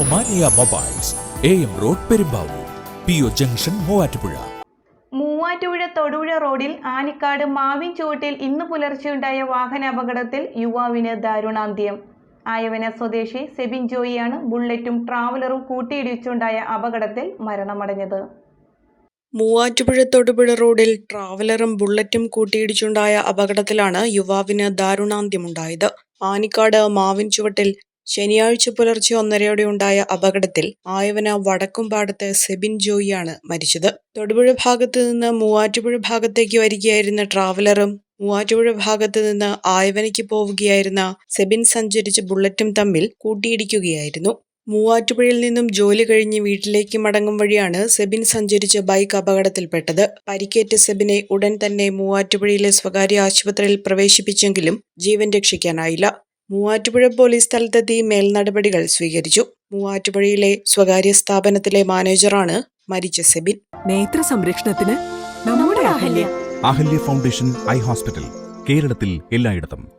Omania mobiles A M road Perumbavoor P O junction Muvattupuzha. Muvattupuzha Thodupuzha റോഡിൽ ആനിക്കാട് മാവിൻ ചുവട്ടിൽ ഇന്ന് പുലർച്ചെയുണ്ടായ വാഹനാപകടത്തിൽ യുവാവിന് ദാരുണാന്ത്യം. ആയവന സ്വദേശി സെബിൻ ജോയിയാണ് ബുള്ളറ്റും ട്രാവലറും കൂട്ടിയിടിച്ചുണ്ടായ അപകടത്തിൽ മരണമടഞ്ഞത്. മൂവാറ്റുപുഴ തൊടുപുഴ റോഡിൽ ട്രാവലറും ബുള്ളറ്റും കൂട്ടിയിടിച്ചുണ്ടായ അപകടത്തിലാണ് യുവാവിന് ദാരുണാന്ത്യമുണ്ടായത്. ആനിക്കാട് മാവിൻ ചുവട്ടിൽ ശനിയാഴ്ച പുലർച്ചെ ഒന്നരയോടെ ഉണ്ടായ അപകടത്തിൽ ആയവന വടക്കുംപാടത്ത് സെബിൻ ജോയിയാണ് മരിച്ചത്. തൊടുപുഴ ഭാഗത്ത് നിന്ന് മൂവാറ്റുപുഴ ഭാഗത്തേക്ക് വരികയായിരുന്ന ട്രാവലറും മൂവാറ്റുപുഴ ഭാഗത്ത് നിന്ന് ആയവനയ്ക്ക് പോവുകയായിരുന്ന സെബിൻ സഞ്ചരിച്ച ബുള്ളറ്റും തമ്മിൽ കൂട്ടിയിടിക്കുകയായിരുന്നു. മൂവാറ്റുപുഴയിൽ നിന്നും ജോലി കഴിഞ്ഞ് വീട്ടിലേക്ക് മടങ്ങും വഴിയാണ് സെബിൻ സഞ്ചരിച്ച ബൈക്ക് അപകടത്തിൽപ്പെട്ടത്. പരിക്കേറ്റ സെബിനെ ഉടൻ തന്നെ മൂവാറ്റുപുഴയിലെ സ്വകാര്യ ആശുപത്രിയിൽ പ്രവേശിപ്പിച്ചെങ്കിലും ജീവൻ രക്ഷിക്കാനായില്ല. മൂവാറ്റുപുഴ പോലീസ് സ്ഥലത്തെത്തി മേൽനടപടികൾ സ്വീകരിച്ചു. മൂവാറ്റുപുഴയിലെ സ്വകാര്യ സ്ഥാപനത്തിലെ മാനേജറാണ് മരിച്ച സെബിൻ. നേത്ര സംരക്ഷണത്തിന് നമ്മുടെ Ahalya. Ahalya foundation eye hospital കേരളത്തിൽ എല്ലായിടത്തും.